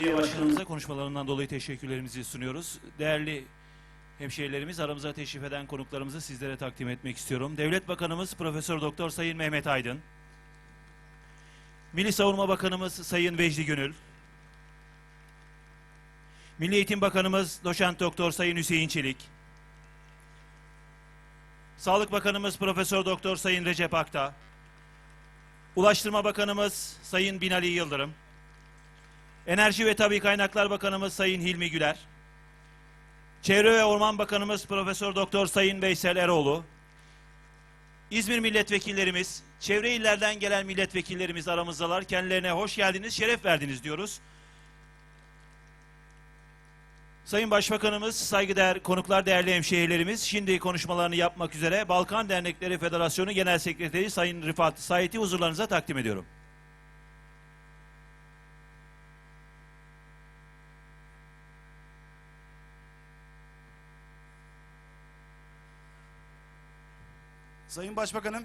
Belediye Başkanımıza konuşmalarından dolayı teşekkürlerimizi sunuyoruz. Değerli hemşehrilerimiz aramıza teşrif eden konuklarımızı sizlere takdim etmek istiyorum. Devlet Bakanımız Profesör Doktor Sayın Mehmet Aydın. Milli Savunma Bakanımız Sayın Vecdi Gönül. Milli Eğitim Bakanımız Doçent Doktor Sayın Hüseyin Çelik. Sağlık Bakanımız Profesör Doktor Sayın Recep Akta. Ulaştırma Bakanımız Sayın Binali Yıldırım. Enerji ve Tabi Kaynaklar Bakanımız Sayın Hilmi Güler. Çevre ve Orman Bakanımız Profesör Doktor Sayın Veysel Eroğlu. İzmir milletvekillerimiz, çevre illerden gelen milletvekillerimiz aramızdalar. Kendilerine hoş geldiniz, şeref verdiniz diyoruz. Sayın Başbakanımız, saygıdeğer konuklar, değerli hemşehrilerimiz şimdi konuşmalarını yapmak üzere Balkan Dernekleri Federasyonu Genel Sekreteri Sayın Rıfat Sait'i huzurlarınıza takdim ediyorum. Sayın Başbakanım,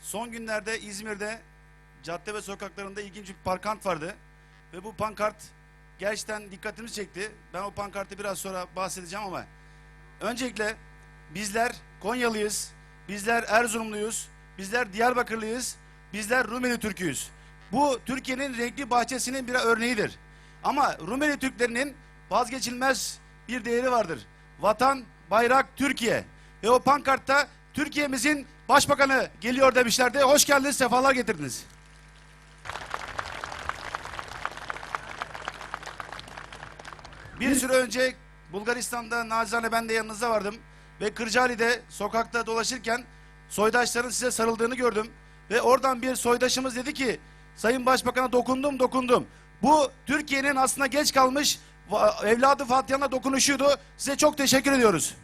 son günlerde İzmir'de cadde ve sokaklarında ilginç bir pankart vardı. Ve bu pankart gerçekten dikkatimizi çekti. Ben o pankartı biraz sonra bahsedeceğim ama öncelikle bizler Konyalıyız, bizler Erzurumluyuz, bizler Diyarbakırlıyız, bizler Rumeli Türküyüz. Bu Türkiye'nin renkli bahçesinin bir örneğidir. Ama Rumeli Türklerinin vazgeçilmez bir değeri vardır. Vatan, bayrak, Türkiye. Ve o pankartta Türkiye'mizin başbakanı geliyor demişlerdi. Hoş geldiniz, sefalar getirdiniz. Bir süre önce Bulgaristan'da nacizane ben de yanınızda vardım. Ve Kırcaali'de sokakta dolaşırken soydaşların size sarıldığını gördüm. Ve oradan bir soydaşımız dedi ki Sayın Başbakan'a dokundum dokundum. Bu Türkiye'nin aslında geç kalmış evladı Fatiha'na dokunuşuydu. Size çok teşekkür ediyoruz.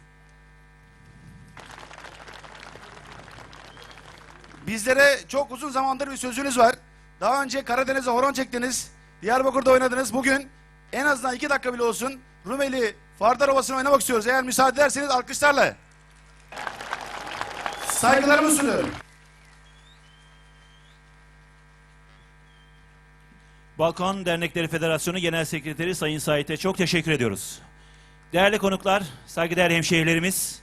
Bizlere çok uzun zamandır bir sözünüz var. Daha önce Karadeniz'e horon çektiniz. Diyarbakır'da oynadınız. Bugün en azından iki dakika bile olsun Rumeli Fardar Ovası'nı oynamak istiyoruz. Eğer müsaade ederseniz alkışlarla. Saygılarımı sunuyorum. Balkan Dernekleri Federasyonu Genel Sekreteri Sayın Sait'e çok teşekkür ediyoruz. Değerli konuklar, saygıdeğer hemşehrilerimiz,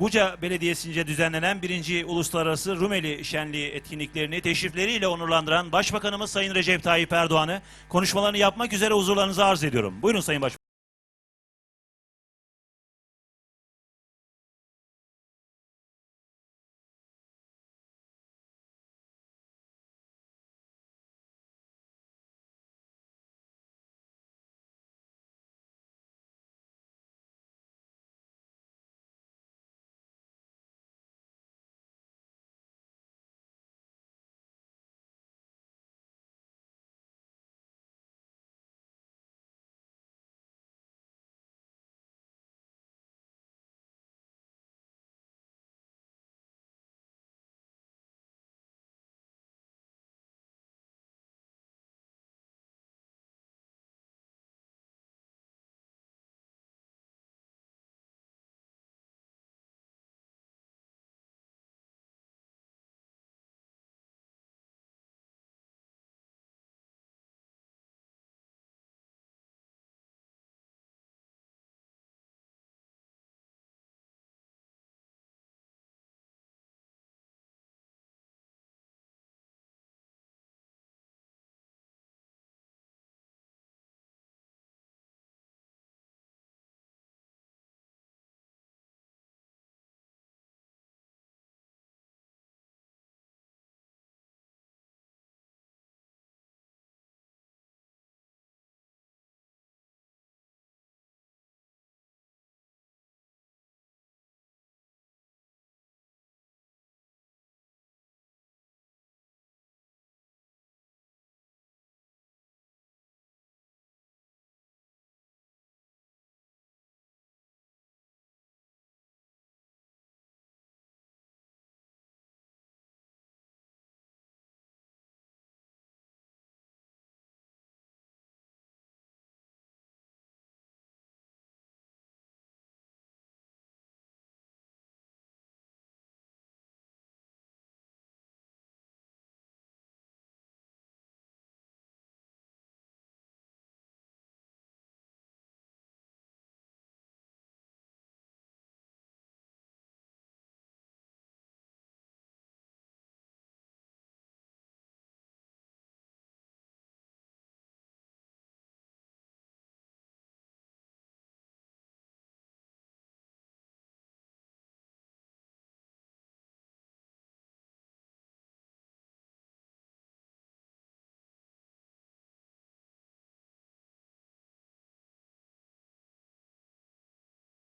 Buca Belediyesi'nce düzenlenen birinci Uluslararası Rumeli Şenliği etkinliklerini teşrifleriyle onurlandıran Başbakanımız Sayın Recep Tayyip Erdoğan'ı konuşmalarını yapmak üzere huzurlarınıza arz ediyorum. Buyurun Sayın Başbakan.